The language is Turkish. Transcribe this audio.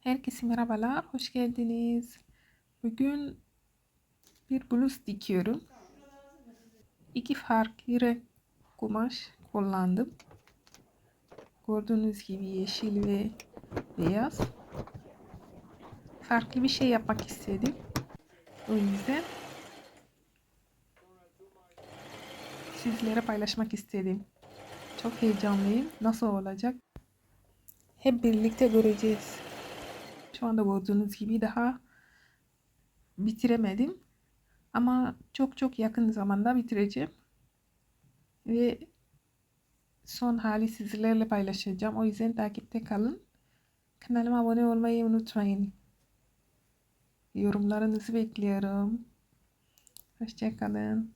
Herkese merhabalar, hoş geldiniz. Bugün bir bluz dikiyorum. İki farklı renk kumaş kullandım. Gördüğünüz gibi yeşil ve beyaz. Farklı bir şey yapmak istedim. O yüzden sizlere paylaşmak istedim. Çok heyecanlıyım. Nasıl olacak? Hep birlikte göreceğiz. Şu anda gördüğünüz gibi daha bitiremedim. Ama çok çok yakın zamanda bitireceğim. Ve son hali sizlerle paylaşacağım. O yüzden takipte kalın. Kanalıma abone olmayı unutmayın. Yorumlarınızı bekliyorum. Hoşçakalın.